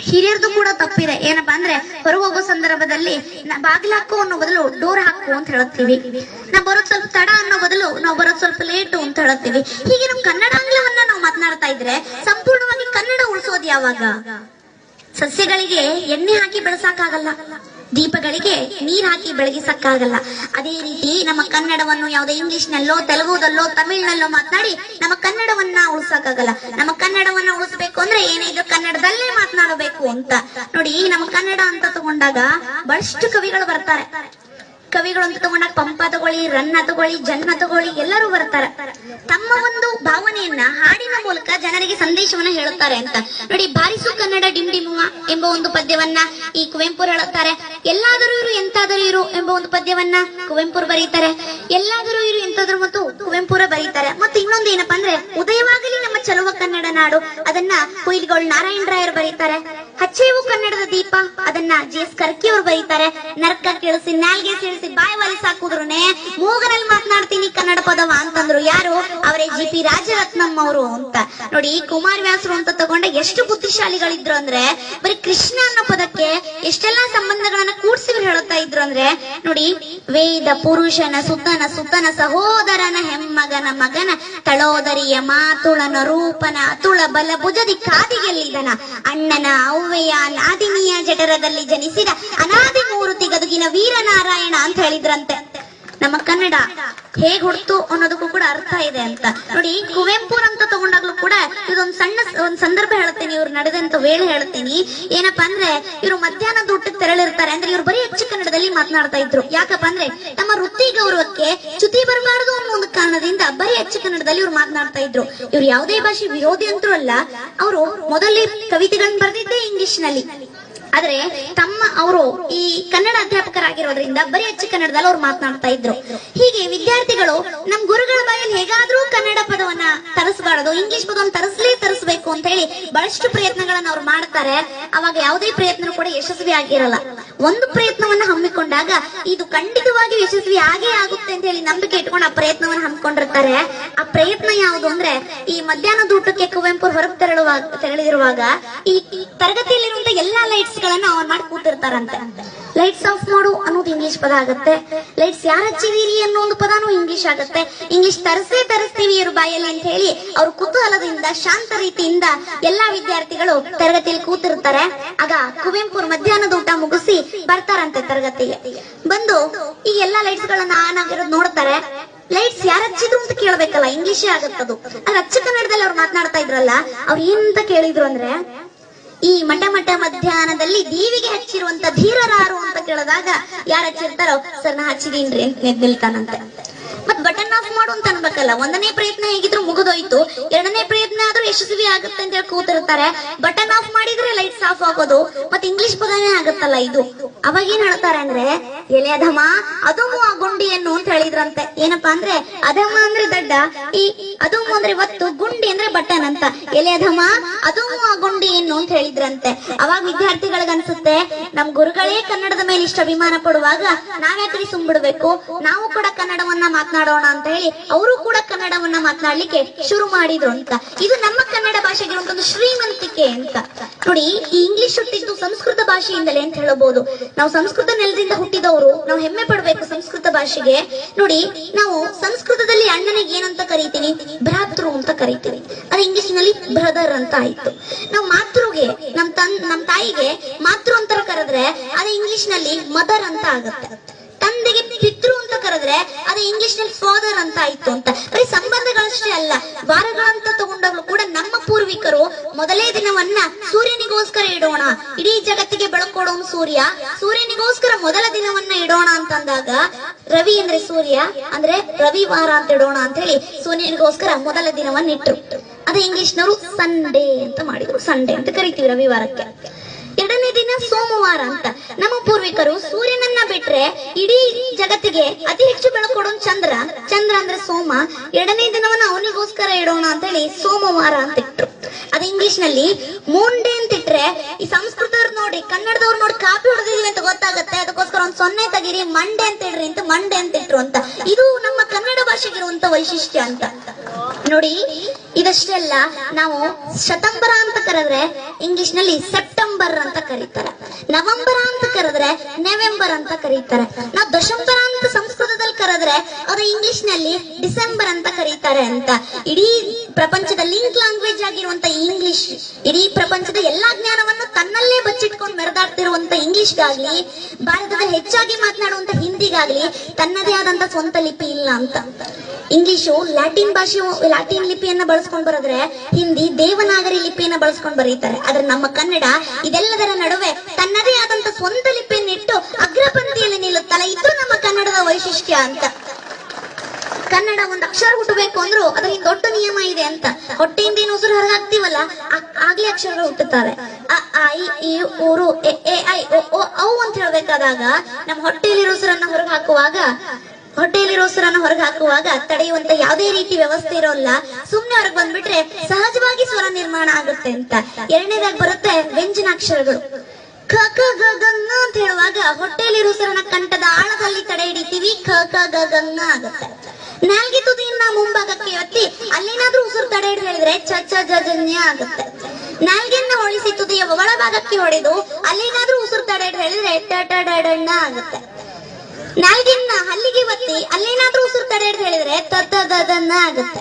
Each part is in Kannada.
ಹಿರಿಯರ್ದು ಕೂಡ ತಪ್ಪಿದೆ. ಏನಪ್ಪಾ ಅಂದ್ರೆ ಹೊರಗೆ ಹೋಗೋ ಸಂದರ್ಭದಲ್ಲಿ ನ- ಬಾಗಿಲು ಹಾಕು ಅನ್ನೋ ಬದಲು ಡೋರ್ ಹಾಕು ಅಂತ ಹೇಳುತ್ತೀವಿ. ನಾವು ಬರೋದ್ ಸ್ವಲ್ಪ ತಡ ಅನ್ನೋ ಬದಲು ನಾವು ಬರೋದ್ ಸ್ವಲ್ಪ ಲೇಟು ಅಂತ ಹೇಳುತ್ತೀವಿ. ಹೀಗೆ ನಮ್ ಕನ್ನಡಾಂಗ್ಲವನ್ನ ನಾವು ಮಾತನಾಡ್ತಾ ಇದ್ರೆ ಸಂಪೂರ್ಣವಾಗಿ ಕನ್ನಡ ಉಳಿಸೋದು ಯಾವಾಗ? ಸಸ್ಯಗಳಿಗೆ ಎಣ್ಣೆ ಹಾಕಿ ಬೆಳೆಸಕ್ಕಾಗಲ್ಲ ದೀಪಗಳಿಗೆ ನೀರ್ ಹಾಕಿ ಬೆಳಗಿಸಕ್ಕಾಗಲ್ಲ. ಅದೇ ರೀತಿ ನಮ್ಮ ಕನ್ನಡವನ್ನು ಯಾವುದೇ ಇಂಗ್ಲಿಷ್ ನಲ್ಲೋ ತೆಲುಗುದಲ್ಲೋ, ತಮಿಳ್ನಲ್ಲೋ ಮಾತನಾಡಿ ನಮ್ಮ ಕನ್ನಡವನ್ನ ಉಳಿಸಕ್ಕಾಗಲ್ಲ. ನಮ್ಮ ಕನ್ನಡವನ್ನ ಉಳಿಸ್ಬೇಕು ಅಂದ್ರೆ ಏನೇ ಇದ್ರು ಕನ್ನಡದಲ್ಲೇ ಅಂತ. ನೋಡಿ ನಮ್ಮ ಕನ್ನಡ ಅಂತ ತಗೊಂಡಾಗ ಬಹಳಷ್ಟು ಕವಿಗಳು ಬರ್ತಾರೆ. ಕವಿಗಳು ಅಂತ ತಗೊಂಡಾಗ ಪಂಪ ತಗೊಳ್ಳಿ, ರನ್ನ ತಗೊಳ್ಳಿ, ಜನ್ಮ ತಗೊಳ್ಳಿ, ಎಲ್ಲರೂ ಬರ್ತಾರ. ತಮ್ಮ ಒಂದು ಭಾವನೆಯನ್ನ ಹಾಡಿನ ಮೂಲಕ ಜನರಿಗೆ ಸಂದೇಶವನ್ನ ಹೇಳುತ್ತಾರೆ ಅಂತ. ನೋಡಿ, ಬಾರಿಸು ಕನ್ನಡ ಡಿಂಡಿಮುವ ಎಂಬ ಒಂದು ಪದ್ಯವನ್ನ ಈ ಕುವೆಂಪು ಹೇಳುತ್ತಾರೆ. ಎಲ್ಲಾದರೂ ಇರು, ಎಂತಾದರೂ ಇರು ಎಂಬ ಒಂದು ಪದ್ಯವನ್ನ ಕುವೆಂಪು ಬರೀತಾರೆ. ಎಲ್ಲಾದರೂ ಇರು, ಎಂತಾದ್ರೂ ಮತ್ತು ಕುವೆಂಪುರ ಬರೀತಾರೆ. ಮತ್ತು ಇನ್ನೊಂದು ಏನಪ್ಪಾ ಅಂದ್ರೆ, ಉದಯವಾಗಲಿ ನಮ್ಮ ಚಲುವ ಕನ್ನಡ ನಾಡು. ಅದನ್ನ ಕುಯಿಲ್ಗೋಳ್ ನಾರಾಯಣ ರಾಯರು ಬರೀತಾರೆ. ಹಚ್ಚೇವು ಕನ್ನಡದ ದೀಪ, ಅದನ್ನ ಜಿ ಎಸ್ ಕರ್ಕಿ ಅವರು ಬರೀತಾರೆ. ನರ್ಕ ಕೇಳಿಸಿ, ನಾಲ್ಗೆ ಸೇರಿಸಿ ಬಾಯಿ ವಾಲಿ ಸಾಕುದ್ರುನೆ ಮೂಗನಲ್ಲಿ ಮಾತನಾಡ್ತೀನಿ ಕನ್ನಡ ಪದವ ಅಂತಂದ್ರು ಯಾರು? ಅವರೇ ಜಿ ಪಿ ರಾಜರತ್ನಂ ಅವರು ಅಂತ. ನೋಡಿ ಕುಮಾರ ವ್ಯಾಸರು ಅಂತ ತಗೊಂಡ ಎಷ್ಟು ಬುದ್ಧಿಶಾಲಿಗಳಿದ್ರು ಅಂದ್ರೆ, ಬರೀ ಕೃಷ್ಣ ಅನ್ನೋ ಪದಕ್ಕೆ ಎಷ್ಟೆಲ್ಲಾ ಸಂಬಂಧಗಳನ್ನ ಕೂಡ್ಸಿ ಹೇಳುತ್ತಾ ಇದ್ರು ಅಂದ್ರೆ, ನೋಡಿ, ವೇದ ಪುರುಷನ ಸುತನ ಸುತನ ಸಹೋದರನ ಹೆಮ್ಮಗನ ಮಗನ ತಳೋದರಿಯ ಮಾತುಳನ ರೂಪನ ಅತುಳ ಬಲ ಭುಜದಿ ಕಾದಿಗೆಲ್ಲಿದನ? ಅಣ್ಣನ ಅವ್ವೆಯ ನಾದಿನಿಯ ಜಠರದಲ್ಲಿ ಜನಿಸಿದ ಅನಾದಿ ಮೂರುತಿ ಗದುಗಿನ ವೀರನಾರಾಯಣ ಅಂತ ಹೇಳಿದ್ರಂತೆ. ನಮ್ಮ ಕನ್ನಡ ಹೇಗ್ ಹುಡ್ತು ಅನ್ನೋದಕ್ಕೂ ಕೂಡ ಅರ್ಥ ಇದೆ ಅಂತ. ನೋಡಿ ಕುವೆಂಪು ಅಂತ ತಗೊಂಡಾಗ್ಲೂ ಕೂಡ ಇದೊಂದು ಸಣ್ಣ ಒಂದ್ ಸಂದರ್ಭ ಹೇಳ್ತೀನಿ, ಇವ್ರು ನಡೆದಂತ ವೇಳೆ ಹೇಳ್ತೀನಿ. ಏನಪ್ಪಾ ಅಂದ್ರೆ, ಇವ್ರು ಮಧ್ಯಾಹ್ನದ ಊಟಕ್ಕೆ ತೆರಳಿರ್ತಾರೆ ಅಂದ್ರೆ ಇವ್ರು ಬರೀ ಹೆಚ್ಚು ಕನ್ನಡದಲ್ಲಿ ಮಾತನಾಡ್ತಾ ಇದ್ರು. ಯಾಕಪ್ಪ ಅಂದ್ರೆ, ನಮ್ಮ ವೃತ್ತಿ ಗೌರವಕ್ಕೆ ಚ್ಯುತಿ ಬರಬಾರದು ಅನ್ನೋ ಒಂದು ಕಾರಣದಿಂದ ಬರೀ ಹೆಚ್ಚು ಕನ್ನಡದಲ್ಲಿ ಇವ್ರು ಮಾತನಾಡ್ತಾ ಇದ್ರು. ಇವ್ರು ಯಾವುದೇ ಭಾಷೆ ವಿರೋಧಿ ಅಂತೂ ಅಲ್ಲ, ಅವರು ಮೊದಲೇ ಕವಿತೆಗಳನ್ನ ಬರೆದಿದ್ದೆ ಇಂಗ್ಲಿಷ್ನಲ್ಲಿ. ಆದ್ರೆ ತಮ್ಮ ಅವರು ಈ ಕನ್ನಡ ಅಧ್ಯಾಪಕರಾಗಿರೋದ್ರಿಂದ ಬರೀ ಹೆಚ್ಚು ಕನ್ನಡದಲ್ಲಿ ಅವ್ರು ಮಾತನಾಡ್ತಾ ಇದ್ರು. ಹೀಗೆ ವಿದ್ಯಾರ್ಥಿಗಳು ನಮ್ ಗುರುಗಳ ಬಾಯಲ್ಲಿ ಹೇಗಾದ್ರೂ ಕನ್ನಡ ಪದವನ್ನ ತರಿಸಬಾರದು, ಇಂಗ್ಲಿಷ್ ಪದವನ್ನ ತರಿಸ್ಲೇ ತರಿಸಬೇಕು ಅಂತ ಹೇಳಿ ಬಹಳಷ್ಟು ಪ್ರಯತ್ನಗಳನ್ನ ಅವ್ರು ಮಾಡ್ತಾರೆ. ಅವಾಗ ಯಾವುದೇ ಪ್ರಯತ್ನ ಕೂಡ ಯಶಸ್ವಿ ಆಗಿರಲ್ಲ. ಒಂದು ಪ್ರಯತ್ನವನ್ನ ಹಮ್ಮಿಕೊಂಡಾಗ ಇದು ಖಂಡಿತವಾಗಿ ಯಶಸ್ವಿ ಆಗೇ ಆಗುತ್ತೆ ಅಂತ ಹೇಳಿ ನಂಬಿಕೆ ಇಟ್ಕೊಂಡು ಆ ಪ್ರಯತ್ನವನ್ನ ಹಮ್ಮಿಕೊಂಡಿರ್ತಾರೆ. ಆ ಪ್ರಯತ್ನ ಯಾವುದು ಅಂದ್ರೆ ಈ ಮಧ್ಯಾಹ್ನದ ಊಟಕ್ಕೆ ಕುವೆಂಪು ಹೊರಗೆ ತೆರಳುವಾಗ ತೆರಳಿರುವಾಗ ಈ ತರಗತಿಯಲ್ಲಿರುವಂತ ಎಲ್ಲಾ ಲೈಟ್ಸ್ ಗಳನ್ನ ಆನ್ ಮಾಡಿ ಕೂತಿರ್ತಾರಂತೆ. ಲೈಟ್ಸ್ ಆಫ್ ಮಾಡು ಅನ್ನೋದು ಇಂಗ್ಲಿಷ್ ಪದ ಆಗುತ್ತೆ. ಲೈಟ್ಸ್ ಯಾರು ಹಚ್ಚಿದೀರಿ ಅನ್ನೋ ಒಂದು ಪದಾನು ಇಂಗ್ಲಿಷ್ ಆಗುತ್ತೆ. ಇಂಗ್ಲಿಷ್ ತರಿಸೇ ತರಿಸ್ತೀವಿ ಇವ್ರ ಬಾಯಲ್ಲಿ ಅಂತ ಹೇಳಿ ಅವ್ರ ಕುತೂಹಲದಿಂದ, ಶಾಂತ ರೀತಿಯಿಂದ ಎಲ್ಲಾ ವಿದ್ಯಾರ್ಥಿಗಳು ತರಗತಿಯಲ್ಲಿ ಕೂತಿರ್ತಾರೆ. ಆಗ ಕುವೆಂಪು ಅವ್ರು ಮಧ್ಯಾಹ್ನದ ಊಟ ಮುಗಿಸಿ ಬರ್ತಾರಂತೆ ತರಗತಿಗೆ. ಬಂದು ಈ ಎಲ್ಲಾ ಲೈಟ್ಸ್ ಗಳನ್ನ ಆನ್ ಆಗಿರೋದು ನೋಡ್ತಾರೆ. ಲೈಟ್ಸ್ ಯಾರು ಹಚ್ಚಿದ್ರು ಅಂತ ಕೇಳ್ಬೇಕಲ್ಲ ಇಂಗ್ಲಿಷೇ ಆಗತ್ತದು. ಅದು ಅಚ್ಚ ಕನ್ನಡದಲ್ಲಿ ಅವ್ರು ಮಾತನಾಡ್ತಾ ಇದ್ರಲ್ಲ, ಅವ್ರು ಏನಂತ ಕೇಳಿದ್ರು ಅಂದ್ರೆ ಈ ಮಠ ಮಠ ಮಧ್ಯಾಹ್ನದಲ್ಲಿ ದೀವಿಗೆ ಹಚ್ಚಿರುವಂತ ಧೀರರಾರು ಅಂತ ಕೇಳಿದಾಗ ಯಾರು ಹಚ್ಚಿರ್ತಾರೋ ಸರ್ ನಾ ಹಚ್ಚಿದೀನ್ರಿ ಅಂತ ನಿಲ್ತಾನಂತೆ ಮತ್ ಬಟನ್ ಅನ್ಬೇಕಲ್ಲ ಒಂದನೇ ಪ್ರಯತ್ನ ಹೇಗಿದ್ರು ಮುಗಿದೋಯ್ತು. ಎರಡನೇ ಪ್ರಯತ್ನ ಆದ್ರೂ ಯಶಸ್ವಿ ಆಗುತ್ತೆ ಅಂತ ಹೇಳಿ ಕೂತಿರ್ತಾರೆ. ಬಟನ್ ಆಫ್ ಮಾಡಿದ್ರೆ ಲೈಟ್ಸ್ ಆಫ್ ಆಗೋದು. ಮತ್ತೆ ಇಂಗ್ಲಿಷ್ ಪದನೇ ಆಗುತ್ತಲ್ಲ ಇದು. ಅವಾಗ ಏನ್ ಹೇಳ್ತಾರೆ ಅಂದ್ರೆ, ಎಲೆ ಅಧಮ ಅದುಮು ಆ ಗುಂಡಿಯನ್ನು ಅಂತ ಹೇಳಿದ್ರಂತೆ. ಏನಪ್ಪಾ ಅಂದ್ರೆ ಅಧಮ ಅಂದ್ರೆ ದಡ್ಡ, ಈ ಅದುಮು ಅಂದ್ರೆ ಒತ್ತು, ಗುಂಡಿ ಅಂದ್ರೆ ಬಟನ್ ಅಂತ. ಎಲೆ ಅಧಮ ಅದುಮು ಆ ಗುಂಡಿಯನ್ನು ಅಂತ ಹೇಳಿದ್ರಂತೆ. ಅವಾಗ ವಿದ್ಯಾರ್ಥಿಗಳಿಗೆ ಅನ್ಸುತ್ತೆ, ನಮ್ ಗುರುಗಳೇ ಕನ್ನಡದ ಮೇಲೆ ಇಷ್ಟ ಅಭಿಮಾನ ಪಡುವಾಗ ನಾವ್ಯಾಕ್ರಿ ಸುಮ್ಬಿಡ್ಬೇಕು? ನಾವು ಕೂಡ ಕನ್ನಡವನ್ನ ಮಾತನಾಡೋಣ ಅಂತ ಹೇಳಿ, ಅವರು ಕೂಡ ಕನ್ನಡವನ್ನ ಮಾತನಾಡ್ಲಿಕ್ಕೆ ಶುರು ಮಾಡಿದ್ರು ಅಂತ. ಇದು ನಮ್ಮ ಕನ್ನಡ ಭಾಷೆಗೆ ಒಂದು ಶ್ರೀಮಂತಿಕೆ ಅಂತ. ನೋಡಿ, ಈ ಇಂಗ್ಲಿಷ್ ಹುಟ್ಟಿದ್ದು ಸಂಸ್ಕೃತ ಭಾಷೆಯಿಂದಲೇ ಅಂತ ಹೇಳಬಹುದು. ನಾವು ಸಂಸ್ಕೃತ ನೆಲದಿಂದ ಹುಟ್ಟಿದವರು, ನಾವು ಹೆಮ್ಮೆ ಪಡಬೇಕು ಸಂಸ್ಕೃತ ಭಾಷೆಗೆ. ನೋಡಿ, ನಾವು ಸಂಸ್ಕೃತದಲ್ಲಿ ಅಣ್ಣನಿಗೆ ಏನಂತ ಕರಿತೀವಿ ಭ್ರಾತೃ ಅಂತ ಕರಿತೀವಿ. ಅದು ಇಂಗ್ಲಿಷ್ನಲ್ಲಿ ಬ್ರದರ್ ಅಂತ ಆಯ್ತು. ನಾವು ಮಾತೃಗೆ, ನಮ್ ತನ್, ನಮ್ ತಾಯಿಗೆ ಮಾತೃ ಅಂತ ಕರೆದ್ರೆ ಅದು ಇಂಗ್ಲಿಷ್ನಲ್ಲಿ ಮದರ್ ಅಂತ ಆಗುತ್ತೆ. ತಂದೆಗೆ ಪಿತೃ ಅಂತ ಅದು ಇಂಗ್ಲಿಷ್ನಲ್ಲಿ ಫಾದರ್ ಅಂತ ಆಯ್ತು ಅಂತ. ಬರೀ ಸಂಬಂಧಗಳಷ್ಟೇ ಅಲ್ಲ ವಾರಗಳಂತ ತಗೊಂಡವರು ಕೂಡ ನಮ್ಮ ಪೂರ್ವಿಕರು ಮೊದಲೇ ದಿನವನ್ನ ಸೂರ್ಯನಿಗೋಸ್ಕರ ಇಡೋಣ. ಇಡೀ ಜಗತ್ತಿಗೆ ಬೆಳಕೊಡೋನು ಸೂರ್ಯ, ಸೂರ್ಯನಿಗೋಸ್ಕರ ಮೊದಲ ದಿನವನ್ನ ಇಡೋಣ ಅಂತಂದಾಗ ರವಿ ಅಂದ್ರೆ ಸೂರ್ಯ, ಅಂದ್ರೆ ರವಿವಾರ ಅಂತ ಇಡೋಣ ಅಂತ ಹೇಳಿ ಸೂರ್ಯನಿಗೋಸ್ಕರ ಮೊದಲ ದಿನವನ್ನ ಇಟ್ಟರು ಅದೇ ಇಂಗ್ಲಿಷ್ನವರು ಸಂಡೇ ಅಂತ ಮಾಡಿದ್ರು. ಸಂಡೇ ಅಂತ ಕರಿತೀವಿ ರವಿವಾರಕ್ಕೆ ಸೋಮವಾರ ಅಂತ. ನಮ್ಮ ಪೂರ್ವಿಕರು ಸೂರ್ಯನನ್ನ ಬಿಟ್ರೆ ಇಡೀ ಜಗತ್ತಿಗೆ ಅತಿ ಹೆಚ್ಚು ಬೆಳಕು ಕೊಡೋನ್ ಚಂದ್ರ ಚಂದ್ರ ಅಂದ್ರೆ ಸೋಮ. ಎರಡನೇ ದಿನವನ್ನ ಅವನಿಗೋಸ್ಕರ ಇಡೋಣ ಅಂತ ಹೇಳಿ ಸೋಮವಾರ ಅಂತ ಇಟ್ರು. ಅದು ಇಂಗ್ಲಿಷ್ನಲ್ಲಿ ಮೂನ್ ಡೇ ಅಂತ ಇಟ್ರೆ ಈ ಸಂಸ್ಕೃತವ್ರು ನೋಡಿ, ಕನ್ನಡದವ್ರು ನೋಡಿ ಕಾಪಿ ಹೊಡೆದಿದೀವಿ ಅಂತ ಗೊತ್ತಾಗತ್ತೆ. ಅದಕ್ಕೋಸ್ಕರ ಒಂದ್ ಸೊನ್ನೆ ತಗಿರಿ ಮಂಡೆ ಅಂತ ಇಡ್ರಿ ಅಂತ ಮಂಡೆ ಅಂತ ಇಟ್ರು ಅಂತ. ಇದು ನಮ್ಮ ಕನ್ನಡ ಭಾಷೆಗಿರುವಂತ ವೈಶಿಷ್ಟ್ಯ ಅಂತ. ನೋಡಿ ಇದಷ್ಟೇ ಅಲ್ಲ ನಾವು ಶತಂಬರ ಅಂತ ಕರೆದ್ರೆ ಇಂಗ್ಲಿಷ್ನಲ್ಲಿ ಸೆಪ್ಟೆಂಬರ್ ಅಂತ ಕರೀತಾರೆ. ನವೆಂಬರ ಅಂತ ಕರೆದ್ರೆ ನವೆಂಬರ್ ಅಂತ ಕರೀತಾರೆ. ನಾವು ದಶಂಬರ ಅಂತ ಸಂಸ್ಕೃತದಲ್ಲಿ ಕರೆದ್ರೆ ಅದು ಇಂಗ್ಲಿಷ್ನಲ್ಲಿ ಡಿಸೆಂಬರ್ ಅಂತ ಕರೀತಾರೆ ಅಂತ. ಇಡೀ ಪ್ರಪಂಚದ ಲಿಂಕ್ ಲ್ಯಾಂಗ್ವೇಜ್ ಆಗಿರುವಂತ ಇಂಗ್ಲಿಷ್ ಇಡೀ ಪ್ರಪಂಚದ ಎಲ್ಲಾ ಜ್ಞಾನವನ್ನು ತನ್ನಲ್ಲೇ ಬಚ್ಚಿಟ್ಕೊಂಡು ಮೆರೆದಾಡ್ತಿರುವಂತ ಇಂಗ್ಲಿಷ್ಗಾಗ್ಲಿ ಭಾರತದಲ್ಲಿ ಹೆಚ್ಚಾಗಿ ಮಾತನಾಡುವಂತ ಹಿಂದಿಗಾಗ್ಲಿ ತನ್ನದೇ ಆದಂತ ಸ್ವಂತ ಲಿಪಿ ಇಲ್ಲ ಅಂತ. ಇಂಗ್ಲಿಷು ಲ್ಯಾಟಿನ್ ಭಾಷೆ ಲ್ಯಾಟಿನ್ ಲಿಪಿಯನ್ನ ಬಳಸ್ಕೊಂಡ್ ಬರೆದ್ರೆ ಹಿಂದಿ ದೇವನಾಗರಿ ಲಿಪಿಯನ್ನ ಬಳಸ್ಕೊಂಡ್ ಬರೀತಾರೆ. ಆದ್ರೆ ನಮ್ಮ ಕನ್ನಡ ಇದೆಲ್ಲದರ ನಡುವೆ ತನ್ನದೇ ಆದಂತ ಸ್ವಂತ ಲಿಪಿಯನ್ನಿಟ್ಟು ಅಗ್ರಪಂಕ್ತಿಯಲ್ಲಿ ನಿಲ್ಲುತ್ತಲ್ಲ ಇದು ನಮ್ಮ ಕನ್ನಡದ ವೈಶಿಷ್ಟ್ಯ ಅಂತ. ಕನ್ನಡ ಒಂದು ಅಕ್ಷರ ಹುಟ್ಟಬೇಕು ಅಂದ್ರು ಅದ್ರಲ್ಲಿ ದೊಡ್ಡ ನಿಯಮ ಇದೆ ಅಂತ. ಹೊಟ್ಟೆಯಿಂದ ಏನು ಉಸಿರು ಹೊರಗಾಕ್ತಿವಲ್ಲ ಆಗ್ಲೇ ಅಕ್ಷರಗಳು ಹುಟ್ಟುತ್ತವೆ. ಅ ಇ ಈ ಊರು ಎ, ಐ ಔ ಅಂತ ಹೇಳ್ಬೇಕಾದಾಗ ನಮ್ಮ ಹೊಟ್ಟೆಯಲ್ಲಿರೋ ಉಸಿರನ್ನ ಹೊರಗೆ ಹಾಕುವಾಗ, ಹೊಟ್ಟೆಯಲ್ಲಿರೋ ಉಸಿರನ್ನ ಹೊರಗೆ ಹಾಕುವಾಗ ತಡೆಯುವಂತ ಯಾವುದೇ ರೀತಿ ವ್ಯವಸ್ಥೆ ಇರೋಲ್ಲ. ಸುಮ್ನೆ ಹೊರಗೆ ಬಂದ್ಬಿಟ್ರೆ ಸಹಜವಾಗಿ ಸ್ವರ ನಿರ್ಮಾಣ ಆಗುತ್ತೆ ಅಂತ. ಎರಡನೇದಾಗಿ ಬರುತ್ತೆ ವ್ಯಂಜನಾಕ್ಷರಗಳು. ಕ ಕ, ಗ ಗ ಂಗ ಅಂತ ಹೇಳುವಾಗ ಹೊಟ್ಟೆಯಲ್ಲಿರೋ ಉಸಿರನ್ನ ಕಂಠದ ಆಳದಲ್ಲಿ ತಡೆ ಹಿಡಿತೀವಿ. ಕ ಕ, ಗ ಗ ಂಗ ಆಗುತ್ತೆ. ನಾಲ್ಗೆ ತುದಿಯಿಂದ ಮುಂಭಾಗಕ್ಕೆ ಒತ್ತಿ, ಅಲ್ಲೇನಾದ್ರೂ ಉಸಿರು ತಡೆ ಹೇಳಿದ್ರೆ ಚ ಚ, ಜ ಜ ಆಗುತ್ತೆ. ನಾಲ್ಗೆನ್ನ ಹೊಳಿಸಿ ತುದಿಯ ಒಳಭಾಗಕ್ಕೆ ಹೊಡೆದು, ಅಲ್ಲೇನಾದ್ರೂ ಉಸಿರು ತಡೆ ಹೇಳಿದ್ರೆ ಟ ಆಗುತ್ತೆ. ನಾಲ್ಗೆನ್ನ ಹಲ್ಲಿಗೆ ಒತ್ತಿ, ಅಲ್ಲೇನಾದ್ರೂ ಉಸಿರು ತಡೆ ಹಿಡಿದು ಹೇಳಿದ್ರೆ ತ ತ ದ ದ ನ ಆಗುತ್ತೆ.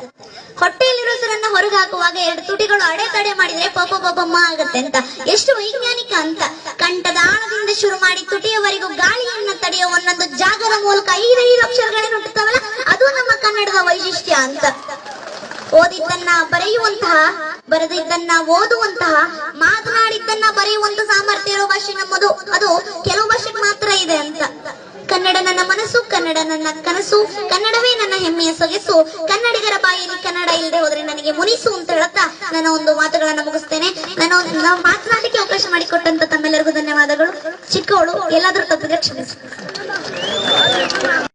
ಹೊಟ್ಟೆಯಲ್ಲಿರೋ ಉಸಿರನ್ನ ಹೊರಗೆ ಹಾಕುವಾಗ ಎರಡು ತುಟಿಗಳು ಅಡೆತಡೆ ಮಾಡಿದ್ರೆ ಪಪ ಪಪಮ್ಮ ಆಗುತ್ತೆ ಅಂತ. ಎಷ್ಟು ವೈಜ್ಞಾನಿಕ ಅಂತ. ಕಂಠದ ಆಳದಿಂದ ಶುರು ಮಾಡಿ ತುಟಿಯವರೆಗೂ ಗಾಳಿಯನ್ನ ತಡೆಯೋ ಒಂದೊಂದು ಜಾಗದ ಮೂಲಕ ಐದೈದು ಅಕ್ಷರಗಳೇನು ಹುಟ್ಟುತ್ತವಲ್ಲ ಅದು ನಮ್ಮ ಕನ್ನಡದ ವೈಶಿಷ್ಟ್ಯ ಅಂತ. ಓದಿದ್ದನ್ನ ಬರೆಯುವಂತಹ, ಬರೆದಿದ್ದನ್ನ ಓದುವಂತಹ, ಮಾತನಾಡಿದ್ದನ್ನ ಬರೆಯುವಂತ ಸಾಮರ್ಥ್ಯ ಇರೋ ಭಾಷೆ ನಮ್ಮದು. ಅದು ಕೆಲವು ಭಾಷೆಗೆ ಮಾತ್ರ ಇದೆ ಅಂತ. ಕನ್ನಡ ನನ್ನ ಮನಸ್ಸು, ಕನ್ನಡ ನನ್ನ ಕನಸು, ಕನ್ನಡವೇ ನನ್ನ ಹೆಮ್ಮೆಯ ಸೊಗಸು. ಕನ್ನಡಿಗರ ಬಾಯಲ್ಲಿ ಕನ್ನಡ ಇಲ್ಲದೆ ಹೋದ್ರೆ ನನಗೆ ಮುನಿಸು ಅಂತ ಹೇಳುತ್ತಾ ನನ್ನ ಒಂದು ಮಾತುಗಳನ್ನ ಮುಗಿಸ್ತೇನೆ. ನಾನು ಮಾತನಾಡಲಿಕ್ಕೆ ಅವಕಾಶ ಮಾಡಿಕೊಟ್ಟಂತ ತಮ್ಮೆಲ್ಲರಿಗೂ ಧನ್ಯವಾದಗಳು. ಚಿಕ್ಕವಳು, ಎಲ್ಲಾದ್ರೂ ತಪ್ಪಿದ್ರೆ ಕ್ಷಮಿಸಿ.